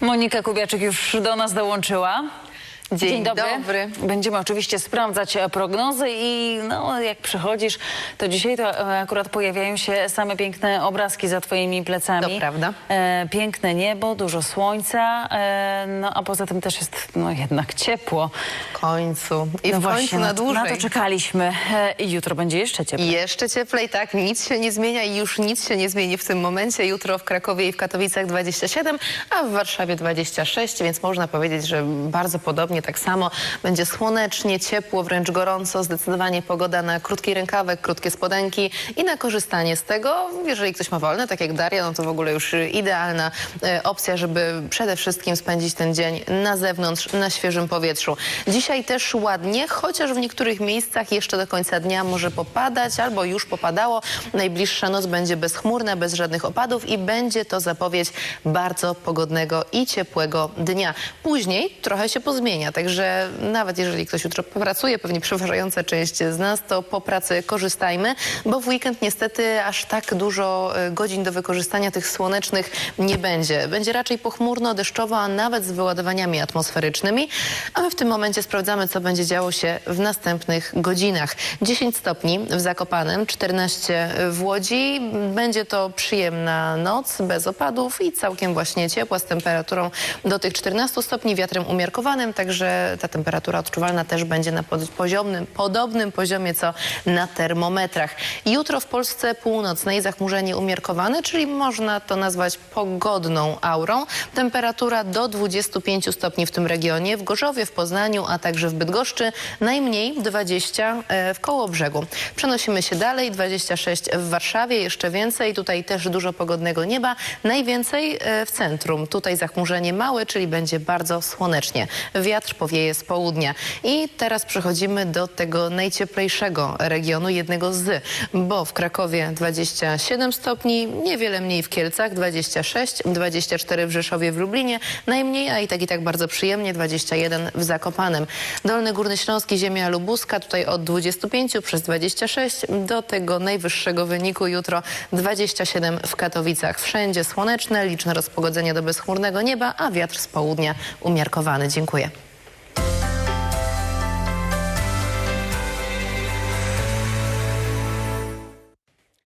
Monika Kubiaczyk już do nas dołączyła. Dzień dobry. Będziemy oczywiście sprawdzać e, prognozy i no, jak przychodzisz, to dzisiaj to e, akurat pojawiają się same piękne obrazki za twoimi plecami. To prawda. E, piękne niebo, dużo słońca, e, no a poza tym też jest no, jednak ciepło. W końcu. I no w końcu na dłużej. Na to czekaliśmy. E, I jutro będzie jeszcze cieplej. Jeszcze cieplej, tak, nic się nie zmienia i już nic się nie zmieni w tym momencie. Jutro w Krakowie i w Katowicach 27, a w Warszawie 26, więc można powiedzieć, że bardzo podobnie tak samo. Będzie słonecznie, ciepło, wręcz gorąco. Zdecydowanie pogoda na krótki rękawek, krótkie spodenki i na korzystanie z tego. Jeżeli ktoś ma wolne, tak jak Daria, no to w ogóle już idealna e, opcja, żeby przede wszystkim spędzić ten dzień na zewnątrz, na świeżym powietrzu. Dzisiaj też ładnie, chociaż w niektórych miejscach jeszcze do końca dnia może popadać albo już popadało. Najbliższa noc będzie bezchmurna, bez żadnych opadów i będzie to zapowiedź bardzo pogodnego i ciepłego dnia. Później trochę się pozmienia, także nawet jeżeli ktoś jutro pracuje, pewnie przeważająca część z nas, to po pracy korzystajmy, bo w weekend niestety aż tak dużo e, godzin do wykorzystania tych słonecznych nie będzie. Będzie raczej pochmurno, deszczowo, a nawet z wyładowaniami atmosferycznymi. A my w tym momencie sprawdzamy, co będzie działo się w następnych godzinach. 10 stopni w Zakopanem, 14 w Łodzi. Będzie to przyjemna noc, bez opadów i całkiem właśnie ciepła z temperaturą do tych 14 stopni, wiatrem umiarkowanym, także ta temperatura odczuwalna też będzie na poziomnym, podobnym poziomie co na termometrach. Jutro w Polsce północnej zachmurzenie umiarkowane, czyli można to nazwać pogodną aurą. Temperatura do 25 stopni w tym regionie, w Gorzowie, w Poznaniu, a także w Bydgoszczy, najmniej 20 e, w Kołobrzegu. Przenosimy się dalej, 26 w Warszawie, jeszcze więcej, tutaj też dużo pogodnego nieba, najwięcej e, w centrum. Tutaj zachmurzenie małe, czyli będzie bardzo słonecznie. Wiatr powieje z południa. I teraz przechodzimy do tego najcieplejszego regionu, jednego z, bo w Krakowie 27 stopni, niewiele mniej w Kielcach, 26, 24 w Rzeszowie, w Lublinie, najmniej, a i tak i tak bardzo przyjemnie, 21 w Zakopanem. Dolny Górny Śląski, ziemia lubuska, tutaj od 25 przez 26 do tego najwyższego wyniku jutro 27 w Katowicach. Wszędzie słoneczne, liczne rozpogodzenia do bezchmurnego nieba, a wiatr z południa umiarkowany. Dziękuję.